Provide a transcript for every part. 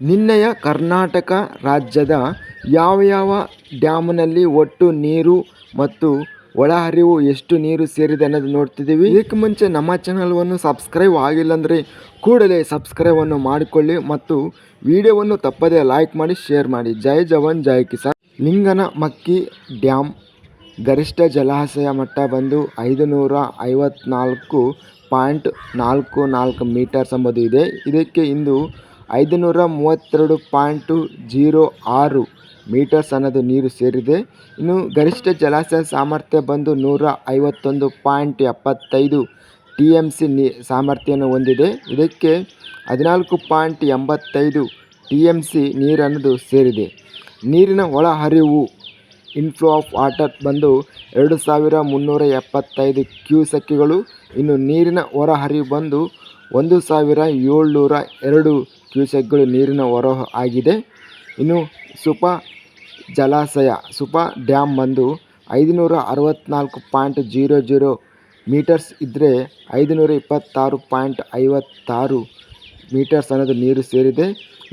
ನಿನ್ನೆಯ ಕರ್ನಾಟಕ ರಾಜ್ಯದ ಯಾವ ಯಾವ ಡ್ಯಾಮ್ನಲ್ಲಿ ಒಟ್ಟು ನೀರು ಮತ್ತು ಒಳಹರಿವು ಎಷ್ಟು ನೀರು ಸೇರಿದೆ ಅನ್ನೋದು ನೋಡ್ತಿದ್ದೀವಿ. ಇದಕ್ಕೆ ಮುಂಚೆ ನಮ್ಮ ಚಾನಲ್ವನ್ನು ಸಬ್ಸ್ಕ್ರೈಬ್ ಆಗಿಲ್ಲ ಅಂದರೆ ಕೂಡಲೇ ಸಬ್ಸ್ಕ್ರೈಬನ್ನು ಮಾಡಿಕೊಳ್ಳಿ ಮತ್ತು ವಿಡಿಯೋವನ್ನು ತಪ್ಪದೇ ಲೈಕ್ ಮಾಡಿ, ಶೇರ್ ಮಾಡಿ. ಜೈ ಜವಾನ್, ಜೈ ಕಿಸಾನ್. ಲಿಂಗನ ಮಕ್ಕಿ ಡ್ಯಾಮ್ ಗರಿಷ್ಠ ಜಲಾಶಯ ಮಟ್ಟ ಬಂದು ಐದು ನೂರ ಐವತ್ನಾಲ್ಕು ಪಾಯಿಂಟ್ ನಾಲ್ಕು ನಾಲ್ಕು ಮೀಟರ್ಸ್ ಎಂಬುದು ಇದೆ. ಇದಕ್ಕೆ ಇಂದು ಐದು ನೂರ ಮೂವತ್ತೆರಡು ಪಾಯಿಂಟು ಜೀರೋ ಆರು ಮೀಟರ್ಸ್ ಅನ್ನೋದು ನೀರು ಸೇರಿದೆ. ಇನ್ನು ಗರಿಷ್ಠ ಜಲಾಶಯ ಸಾಮರ್ಥ್ಯ ಬಂದು ನೂರ ಐವತ್ತೊಂದು ಪಾಯಿಂಟ್ ಎಪ್ಪತ್ತೈದು ಟಿ ಎಂ ಸಿ ನೀ, ಸಾಮರ್ಥ್ಯವನ್ನು ಹೊಂದಿದೆ. ಇದಕ್ಕೆ ಹದಿನಾಲ್ಕು ಪಾಯಿಂಟ್ ಎಂಬತ್ತೈದು ಟಿ ಎಂ ಸಿ ನೀರನ್ನೋದು ಸೇರಿದೆ. ನೀರಿನ ಒಳಹರಿವು ಇನ್ಫ್ಲೋ ಆಫ್ ವಾಟರ್ ಬಂದು ಎರಡು ಸಾವಿರ ಮುನ್ನೂರ ಎಪ್ಪತ್ತೈದು ಕ್ಯೂಸೆಕ್ಗಳು ಇನ್ನು ನೀರಿನ ಹೊರಹರಿವು ಬಂದು ಒಂದು ಸಾವಿರ ಏಳ್ನೂರ ಎರಡು ಕ್ಯೂಸೆಕ್ಗಳು ನೀರಿನ ಹೊರ ಆಗಿದೆ. ಇನ್ನು ಸುಪ ಜಲಾಶಯ, ಸುಪ ಡ್ಯಾಮ್ ಬಂದು ಐದುನೂರ ಅರವತ್ತ್ನಾಲ್ಕು ಪಾಯಿಂಟ್ ಜೀರೋ ಜೀರೋ ಮೀಟರ್ಸ್ ಇದ್ದರೆ ಐದುನೂರ ಇಪ್ಪತ್ತಾರು ಪಾಯಿಂಟ್ ಐವತ್ತಾರು ಮೀಟರ್ಸ್ ಅನ್ನೋದು ನೀರು ಸೇರಿದೆ.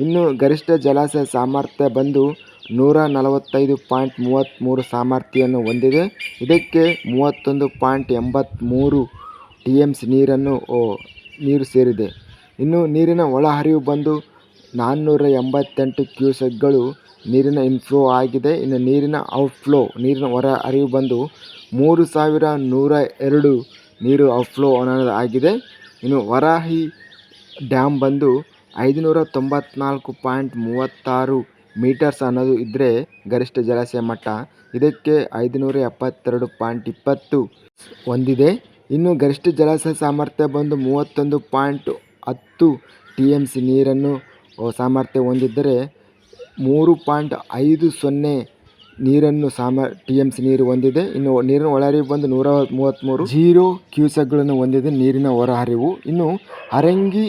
ಇನ್ನು ಗರಿಷ್ಠ ಜಲಾಶಯ ಸಾಮರ್ಥ್ಯ ಬಂದು ನೂರ ನಲವತ್ತೈದು ಪಾಯಿಂಟ್ ಮೂವತ್ತ್ಮೂರು ಸಾಮರ್ಥ್ಯವನ್ನು ಹೊಂದಿದೆ. ಇದಕ್ಕೆ ಮೂವತ್ತೊಂದು ಪಾಯಿಂಟ್ ಎಂಬತ್ತ್ಮೂರು ಟಿ ಎಂ ಸಿ ನೀರನ್ನು ನೀರು ಸೇರಿದೆ. ಇನ್ನು ನೀರಿನ ಒಳಹರಿವು ಬಂದು ನಾನ್ನೂರ ಎಂಬತ್ತೆಂಟು ಕ್ಯೂಸೆಕ್ಗಳು ನೀರಿನ ಇನ್ಫ್ಲೋ ಆಗಿದೆ. ಇನ್ನು ನೀರಿನ ಔಟ್ಫ್ಲೋ ನೀರಿನ ಹೊರ ಹರಿವು ಬಂದು ಮೂರು ಸಾವಿರ ನೂರ ಎರಡು ನೀರು ಔಟ್ಫ್ಲೋ ಅನ್ನೋದು ಆಗಿದೆ ಇನ್ನು ವರಾಹಿ ಡ್ಯಾಮ್ ಬಂದು ಐದುನೂರ ತೊಂಬತ್ನಾಲ್ಕು ಪಾಯಿಂಟ್ ಮೂವತ್ತಾರು ಮೀಟರ್ಸ್ ಅನ್ನೋದು ಇದ್ದರೆ ಗರಿಷ್ಠ ಜಲಾಶಯ ಮಟ್ಟ ಇದಕ್ಕೆ ಐದುನೂರ ಎಪ್ಪತ್ತೆರಡು ಪಾಯಿಂಟ್ ಇಪ್ಪತ್ತು ಹೊಂದಿದೆ. ಇನ್ನು ಗರಿಷ್ಠ ಜಲಾಶಯ ಸಾಮರ್ಥ್ಯ ಬಂದು ಮೂವತ್ತೊಂದು ಪಾಯಿಂಟ್ ಹತ್ತು ಟಿ ಎಂ ಸಿ ನೀರನ್ನು ಸಾಮರ್ಥ್ಯ ಹೊಂದಿದ್ದರೆ ಮೂರು ಪಾಯಿಂಟ್ ಐದು ಸೊನ್ನೆ ನೀರನ್ನು ಸಾಮ ಟಿ ಎಂ ಸಿ ನೀರು ಹೊಂದಿದೆ. ಇನ್ನು ನೀರಿನ ಒಳಹರಿವು ಬಂದು ನೂರ ಮೂವತ್ತ್ಮೂರು ಜೀರೋ ಕ್ಯೂಸೆಕ್ಗಳನ್ನು ಹೊಂದಿದೆ ನೀರಿನ ಹೊರಹರಿವು ಇನ್ನು ಹರಂಗಿ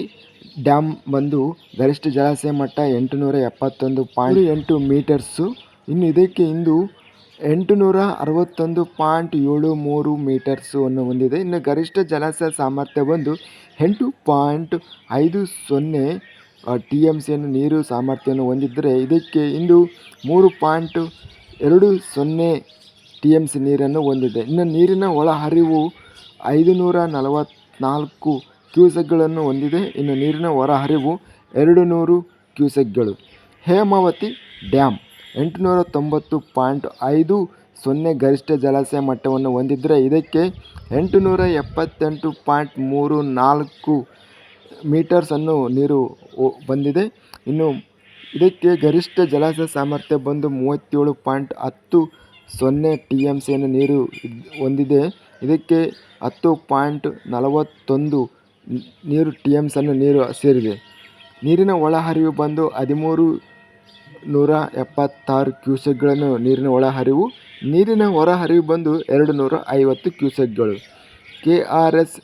ಡ್ಯಾಮ್ ಬಂದು ಗರಿಷ್ಠ ಜಲಾಶಯ ಮಟ್ಟ ಎಂಟುನೂರ ಎಪ್ಪತ್ತೊಂದು ಪಾಯಿಂಟ್ ಎಂಟು ಮೀಟರ್ಸು. ಇನ್ನು ಇದಕ್ಕೆ ಇಂದು ಎಂಟುನೂರ ಅರವತ್ತೊಂದು ಪಾಯಿಂಟ್ ಏಳು ಮೂರು ಮೀಟರ್ಸು ಅನ್ನು ಹೊಂದಿದೆ. ಇನ್ನು ಗರಿಷ್ಠ ಜಲಾಶಯ ಸಾಮರ್ಥ್ಯ ಬಂದು ಎಂಟು ಪಾಯಿಂಟ್ ಐದು ಸೊನ್ನೆ ಟಿ ಎಂ ಸಿಯನ್ನು ನೀರು ಸಾಮರ್ಥ್ಯವನ್ನು ಹೊಂದಿದ್ದರೆ ಇದಕ್ಕೆ ಇಂದು ಮೂರು ಪಾಯಿಂಟ್ ಎರಡು ಸೊನ್ನೆ ಟಿ ಎಂ ಸಿ ನೀರನ್ನು ಹೊಂದಿದೆ. ಇನ್ನು ನೀರಿನ ಒಳಹರಿವು ಐದು ನೂರ ನಲವತ್ತ್ನಾಲ್ಕು ಕ್ಯೂಸೆಕ್ಗಳನ್ನು ಹೊಂದಿದೆ. ಇನ್ನು ನೀರಿನ ಹೊರಹರಿವು ಎರಡು ನೂರು ಕ್ಯೂಸೆಕ್ಗಳು. ಹೇಮಾವತಿ ಡ್ಯಾಮ್ ಎಂಟುನೂರ ತೊಂಬತ್ತು ಪಾಯಿಂಟ್ ಐದು ಸೊನ್ನೆ ಗರಿಷ್ಠ ಜಲಾಶಯ ಮಟ್ಟವನ್ನು ಹೊಂದಿದ್ದರೆ ಇದಕ್ಕೆ ಎಂಟುನೂರ ಎಪ್ಪತ್ತೆಂಟು ಪಾಯಿಂಟ್ ಮೂರು ನಾಲ್ಕು ಮೀಟರ್ಸನ್ನು ನೀರು ಬಂದಿದೆ. ಇನ್ನು ಇದಕ್ಕೆ ಗರಿಷ್ಠ ಜಲಾಶಯ ಸಾಮರ್ಥ್ಯ ಬಂದು ಮೂವತ್ತೇಳು ಪಾಯಿಂಟ್ ಹತ್ತು ಸೊನ್ನೆ ಟಿ ಎಂ ಸಿಯನ್ನು ನೀರು ಹೊಂದಿದೆ. ಇದಕ್ಕೆ ಹತ್ತು ಪಾಯಿಂಟ್ ನಲವತ್ತೊಂದು ನೀರು ಟಿ ಎಂ ಸನ್ನು ನೀರು ಸೇರಿದೆ. ನೀರಿನ ಒಳಹರಿವು ಬಂದು ಹದಿಮೂರು ನೂರ ಎಪ್ಪತ್ತಾರು ಕ್ಯೂಸೆಕ್ಗಳನ್ನು ನೀರಿನ ಒಳಹರಿವು, ನೀರಿನ ಹೊರಹರಿವು ಬಂದು ಎರಡು ನೂರ ಐವತ್ತು ಕ್ಯೂಸೆಕ್ಗಳು. ಕೆ ಆರ್ ಎಸ್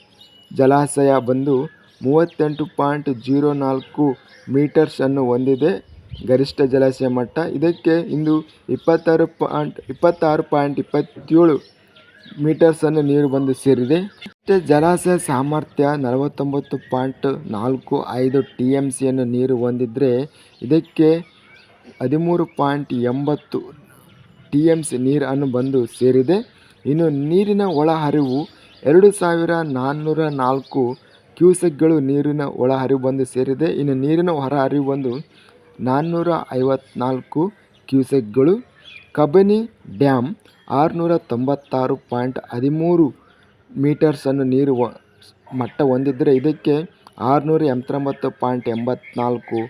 ಜಲಾಶಯ ಬಂದು ಮೂವತ್ತೆಂಟು ಪಾಯಿಂಟ್ ಜೀರೋ ನಾಲ್ಕು ಮೀಟರ್ಸನ್ನು ಹೊಂದಿದೆ. ಗರಿಷ್ಠ ಜಲಾಶಯ ಮಟ್ಟ ಇದಕ್ಕೆ ಇಂದು ಇಪ್ಪತ್ತಾರು ಪಾಯಿಂಟ್ ಇಪ್ಪತ್ತಾರು ಪಾಯಿಂಟ್ ಇಪ್ಪತ್ತೇಳು ಮೀಟರ್ಸನ್ನು ನೀರು ಬಂದು ಸೇರಿದೆ. ಜಲಾಶಯ ಸಾಮರ್ಥ್ಯ ನಲವತ್ತೊಂಬತ್ತು ಪಾಯಿಂಟ್ ನಾಲ್ಕು ಐದು ಟಿ ಎಂ ಸಿಯನ್ನು ನೀರು ಹೊಂದಿದ್ದರೆ ಇದಕ್ಕೆ ಹದಿಮೂರು ಪಾಯಿಂಟ್ ಎಂಬತ್ತು ಟಿ ಎಂ ಸಿ ನೀರನ್ನು ಬಂದು ಸೇರಿದೆ. ಇನ್ನು ನೀರಿನ ಒಳಹರಿವು ಎರಡು ಸಾವಿರ ನಾನ್ನೂರ ನಾಲ್ಕು ಕ್ಯೂಸೆಕ್ಗಳು ನೀರಿನ ಒಳಹರಿವು ಬಂದು ಸೇರಿದೆ. ಇನ್ನು ನೀರಿನ ಹೊರಹರಿವು ಬಂದು ನಾನ್ನೂರ ಐವತ್ನಾಲ್ಕು ಕ್ಯೂಸೆಕ್ಗಳು. ಕಬನಿ ಡ್ಯಾಮ್ ಆರುನೂರ ತೊಂಬತ್ತಾರು ಪಾಯಿಂಟ್ ಹದಿಮೂರು ಮೀಟರ್ಸನ್ನು ನೀರು ಮಟ್ಟ ಹೊಂದಿದ್ದರೆ ಇದಕ್ಕೆ ಆರುನೂರ ಎಂಬತ್ತೊಂಬತ್ತು ಪಾಯಿಂಟ್ ಎಂಬತ್ನಾಲ್ಕು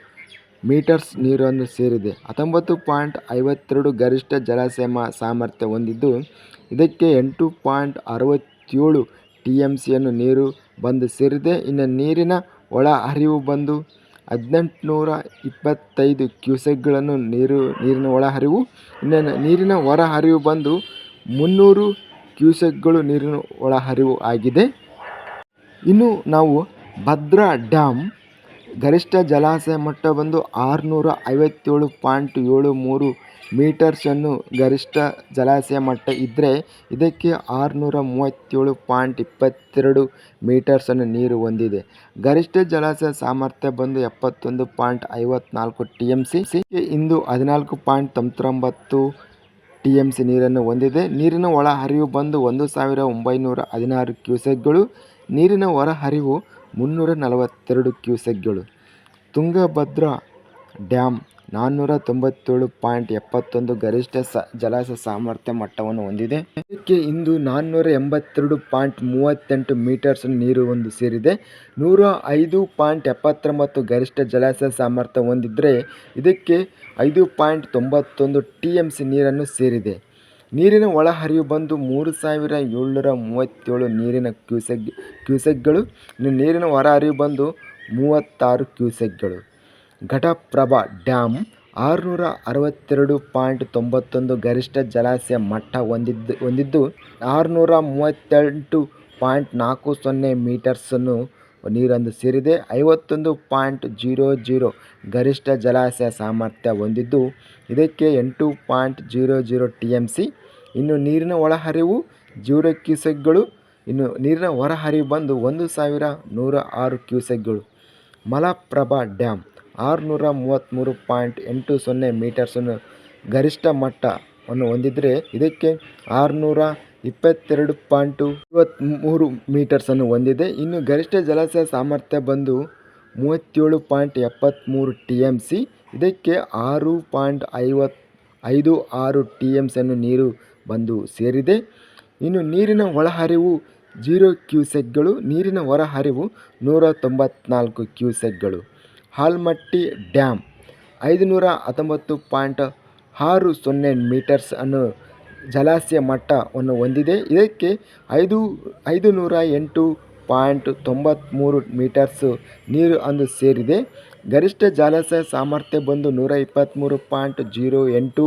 ಮೀಟರ್ಸ್ ನೀರನ್ನು ಸೇರಿದೆ. ಹತ್ತೊಂಬತ್ತು ಪಾಯಿಂಟ್ ಐವತ್ತೆರಡು ಗರಿಷ್ಠ ಜಲಾಶಯ ಸಾಮರ್ಥ್ಯ ಹೊಂದಿದ್ದು, ಇದಕ್ಕೆ ಎಂಟು ಪಾಯಿಂಟ್ ಅರವತ್ತೇಳು ಟಿ ಎಂ ಸಿಯನ್ನು ನೀರು ಬಂದು ಸೇರಿದೆ. ಇನ್ನು ನೀರಿನ ಒಳಹರಿವು ಬಂದು ಹದಿನೆಂಟುನೂರ ಇಪ್ಪತ್ತೈದು ಕ್ಯೂಸೆಕ್ಗಳನ್ನು ನೀರು, ನೀರಿನ ಒಳಹರಿವು ಇನ್ನು ನೀರಿನ ಹೊರಹರಿವು ಬಂದು ಮುನ್ನೂರು ಕ್ಯೂಸೆಕ್ಗಳು ನೀರಿನ ಒಳಹರಿವು ಆಗಿದೆ. ಇನ್ನು ನಾವು ಭದ್ರಾ ಡ್ಯಾಮ್ ಗರಿಷ್ಠ ಜಲಾಶಯ ಮಟ್ಟ ಬಂದು ಆರುನೂರ ಐವತ್ತೇಳು ಪಾಯಿಂಟ್ ಏಳು ಮೂರು ಮೀಟರ್ಸನ್ನು ಗರಿಷ್ಠ ಜಲಾಶಯ ಮಟ್ಟ ಇದ್ದರೆ ಇದಕ್ಕೆ ಆರುನೂರ ಮೂವತ್ತೇಳು ಪಾಯಿಂಟ್ ಇಪ್ಪತ್ತೆರಡು ಮೀಟರ್ಸನ್ನು ನೀರು ಹೊಂದಿದೆ. ಗರಿಷ್ಠ ಜಲಾಶಯ ಸಾಮರ್ಥ್ಯ ಬಂದು ಎಪ್ಪತ್ತೊಂದು ಪಾಯಿಂಟ್ ಐವತ್ನಾಲ್ಕು ಟಿ ಎಂ ಸಿ ಇಂದು ಹದಿನಾಲ್ಕು ಪಾಯಿಂಟ್ ತೊಂಬತ್ತೊಂಬತ್ತು ಟಿ ಎಂ ಸಿ ನೀರನ್ನು ಹೊಂದಿದೆ. ನೀರಿನ ಒಳಹರಿವು ಬಂದು ಒಂದು ಸಾವಿರ ಒಂಬೈನೂರ ಹದಿನಾರು ಕ್ಯೂಸೆಕ್ಗಳು. ನೀರಿನ ಹೊರಹರಿವು ಮುನ್ನೂರ ನಲವತ್ತೆರಡು ಕ್ಯೂಸೆಕ್ಗಳು. ತುಂಗಭದ್ರಾ ಡ್ಯಾಮ್ ನಾನ್ನೂರ ತೊಂಬತ್ತೇಳು ಪಾಯಿಂಟ್ ಎಪ್ಪತ್ತೊಂದು ಗರಿಷ್ಠ ಸ, ಜಲಾಶಯ ಸಾಮರ್ಥ್ಯ ಮಟ್ಟವನ್ನು ಹೊಂದಿದೆ. ಇದಕ್ಕೆ ಇಂದು ನಾನ್ನೂರ ಎಂಬತ್ತೆರಡು ಪಾಯಿಂಟ್ ಮೂವತ್ತೆಂಟು ಮೀಟರ್ಸ್ ನೀರು ಒಂದು ಸೇರಿದೆ. ನೂರ ಐದು ಪಾಯಿಂಟ್ ಎಪ್ಪತ್ತೊಂಬತ್ತು ಗರಿಷ್ಠ ಜಲಾಶಯ ಸಾಮರ್ಥ್ಯ ಹೊಂದಿದ್ದರೆ ಇದಕ್ಕೆ ಐದು ಪಾಯಿಂಟ್ ತೊಂಬತ್ತೊಂದು ಟಿ ಎಂ ಸಿ ನೀರನ್ನು ಸೇರಿದೆ. ನೀರಿನ ಒಳಹರಿವು ಬಂದು ಮೂರು ಸಾವಿರ ಏಳ್ನೂರ ಮೂವತ್ತೇಳು ನೀರಿನ ಕ್ಯೂಸೆಗ್ ಕ್ಯೂಸೆಕ್ಗಳು, ಇನ್ನು ನೀರಿನ ಹೊರಹರಿವು ಬಂದು ಮೂವತ್ತಾರು ಕ್ಯೂಸೆಕ್ಗಳು. ಘಟಪ್ರಭಾ ಡ್ಯಾಮ್ ಆರುನೂರ ಅರವತ್ತೆರಡು ಪಾಯಿಂಟ್ ತೊಂಬತ್ತೊಂದು ಗರಿಷ್ಠ ಜಲಾಶಯ ಮಟ್ಟ ಹೊಂದಿದ್ದು ಹೊಂದಿದ್ದು ಆರುನೂರ ಮೂವತ್ತೆಂಟು ಪಾಯಿಂಟ್ ನಾಲ್ಕು ಸೊನ್ನೆ ಮೀಟರ್ಸನ್ನು ನೀರೊಂದು ಸೇರಿದೆ. ಐವತ್ತೊಂದು ಪಾಯಿಂಟ್ ಜೀರೋ ಜೀರೋ ಗರಿಷ್ಠ ಜಲಾಶಯ ಸಾಮರ್ಥ್ಯ ಹೊಂದಿದ್ದು, ಇದಕ್ಕೆ ಎಂಟು point zero zero T M C ಇನ್ನು ನೀರಿನ ಒಳಹರಿವು ಜೀರೋ ಕ್ಯೂಸೆಕ್ಗಳು ಇನ್ನು ನೀರಿನ ಹೊರಹರಿವು ಬಂದು ಒಂದು ಸಾವಿರ ನೂರ ಆರು ಕ್ಯೂಸೆಕ್ಗಳು. ಮಲಪ್ರಭಾ ಡ್ಯಾಮ್ ಆರುನೂರ ಮೂವತ್ತ್ಮೂರು ಪಾಯಿಂಟ್ ಎಂಟು ಸೊನ್ನೆ ಮೀಟರ್ಸನ್ನು ಗರಿಷ್ಠ ಮಟ್ಟವನ್ನು ಹೊಂದಿದ್ದರೆ ಇದಕ್ಕೆ ಆರುನೂರ ಇಪ್ಪತ್ತೆರಡು ಪಾಯಿಂಟು ಐವತ್ತ್ಮೂರು ಮೀಟರ್ಸನ್ನು ಹೊಂದಿದೆ. ಇನ್ನು ಗರಿಷ್ಠ ಜಲಾಶಯ ಸಾಮರ್ಥ್ಯ ಬಂದು ಮೂವತ್ತೇಳು ಪಾಯಿಂಟ್ ಎಪ್ಪತ್ತ್ಮೂರು ಟಿ ಎಂ ಸಿ ಇದಕ್ಕೆ ಆರು ಪಾಯಿಂಟ್ ಐವತ್ತು ಐದು ಆರು ಟಿ ಎಂ ಸಿಯನ್ನು ನೀರು ಬಂದು ಸೇರಿದೆ. ಇನ್ನು ನೀರಿನ ಒಳಹರಿವು ಜೀರೋ ಕ್ಯೂಸೆಕ್ಗಳು, ನೀರಿನ ಹೊರಹರಿವು ನೂರ ತೊಂಬತ್ನಾಲ್ಕು ಕ್ಯೂಸೆಕ್ಗಳು. ಹಾಲ್ಮಟ್ಟಿ ಡ್ಯಾಮ್ ಐದುನೂರ ಹತ್ತೊಂಬತ್ತು ಪಾಯಿಂಟ್ ಆರು ಸೊನ್ನೆ ಮೀಟರ್ಸ್ ಅನ್ನು ಜಲಾಶಯ ಮಟ್ಟವನ್ನು ಹೊಂದಿದೆ. ಇದಕ್ಕೆ ಐದು ಐದು ನೂರ ಎಂಟು ಪಾಯಿಂಟ್ ತೊಂಬತ್ತ್ಮೂರು ಮೀಟರ್ಸು ನೀರು ಅಂದು ಸೇರಿದೆ. ಗರಿಷ್ಠ ಜಲಾಶಯ ಸಾಮರ್ಥ್ಯ ಬಂದು ನೂರ ಇಪ್ಪತ್ತ್ಮೂರು ಪಾಯಿಂಟ್ ಜೀರೋ ಎಂಟು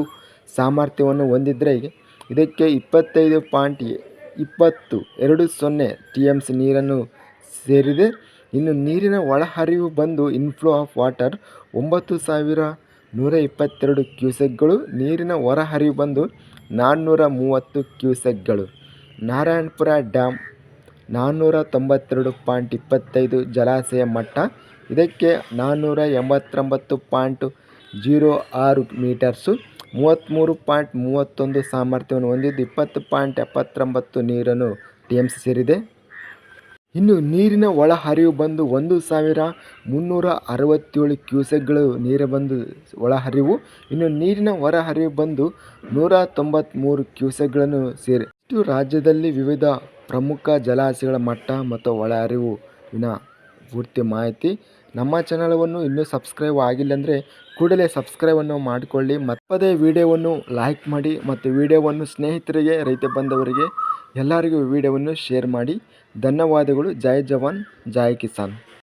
ಸಾಮರ್ಥ್ಯವನ್ನು ಹೊಂದಿದ್ದರೆ ಇದಕ್ಕೆ ಇಪ್ಪತ್ತೈದು ಪಾಯಿಂಟ್ ಇಪ್ಪತ್ತು ಎರಡು ಸೊನ್ನೆ ಟಿ ಎಂ ಸಿ ನೀರನ್ನು ಸೇರಿದೆ. ಇನ್ನು ನೀರಿನ ಒಳಹರಿವು ಬಂದು ಇನ್ಫ್ಲೋ ಆಫ್ ವಾಟರ್ ಒಂಬತ್ತು ಸಾವಿರ ನೂರ ಇಪ್ಪತ್ತೆರಡು ಕ್ಯೂಸೆಕ್ಗಳು, ನೀರಿನ ಹೊರಹರಿವು ಬಂದು ನಾನ್ನೂರ ಮೂವತ್ತು ಕ್ಯೂಸೆಕ್ಗಳು. ನಾರಾಯಣಪುರ ಡ್ಯಾಮ್ ನಾನ್ನೂರ ತೊಂಬತ್ತೆರಡು ಪಾಯಿಂಟ್ ಇಪ್ಪತ್ತೈದು ಜಲಾಶಯ ಮಟ್ಟ, ಇದಕ್ಕೆ ನಾನ್ನೂರ ಎಂಬತ್ತೊಂಬತ್ತು ಪಾಯಿಂಟ್ ಜೀರೋ ಆರು ಮೀಟರ್ಸು. ಮೂವತ್ತ್ಮೂರು ಪಾಯಿಂಟ್ ಮೂವತ್ತೊಂದು ಸಾಮರ್ಥ್ಯವನ್ನು ಹೊಂದಿದ್ದು ಇಪ್ಪತ್ತು ಪಾಯಿಂಟ್ ಎಪ್ಪತ್ತೊಂಬತ್ತು ನೀರನ್ನು ಟಿ ಎಂ ಸಿ ಸೇರಿದೆ. ಇನ್ನು ನೀರಿನ ಒಳಹರಿವು ಬಂದು ಒಂದು ಸಾವಿರ ಮುನ್ನೂರ ಅರವತ್ತೇಳು ಕ್ಯೂಸೆಕ್ಗಳು ನೀರು ಬಂದು ಒಳಹರಿವು. ಇನ್ನು ನೀರಿನ ಹೊರಹರಿವು ಬಂದು ನೂರ ತೊಂಬತ್ತ್ಮೂರು ಕ್ಯೂಸೆಕ್ಗಳನ್ನು ಸೇರಿ. ಇಷ್ಟು ರಾಜ್ಯದಲ್ಲಿ ವಿವಿಧ ಪ್ರಮುಖ ಜಲಾಶಯಗಳ ಮಟ್ಟ ಮತ್ತು ಒಳಹರಿವಿನ ಪೂರ್ತಿ ಮಾಹಿತಿ. ನಮ್ಮ ಚಾನಲವನ್ನು ಇನ್ನೂ ಸಬ್ಸ್ಕ್ರೈಬ್ ಆಗಿಲ್ಲ ಅಂದರೆ ಕೂಡಲೇ ಸಬ್ಸ್ಕ್ರೈಬನ್ನು ಮಾಡಿಕೊಳ್ಳಿ. ಮತ್ತದೇ ವಿಡಿಯೋವನ್ನು ಲೈಕ್ ಮಾಡಿ ಮತ್ತು ವಿಡಿಯೋವನ್ನು ಸ್ನೇಹಿತರಿಗೆ, ರೈತ ಬಂದವರಿಗೆ ಎಲ್ಲರಿಗೂ ವಿಡಿಯೋವನ್ನು ಶೇರ್ ಮಾಡಿ. ಧನ್ಯವಾದಗಳು. ಜೈ ಜವಾನ್, ಜೈ ಕಿಸಾನ್.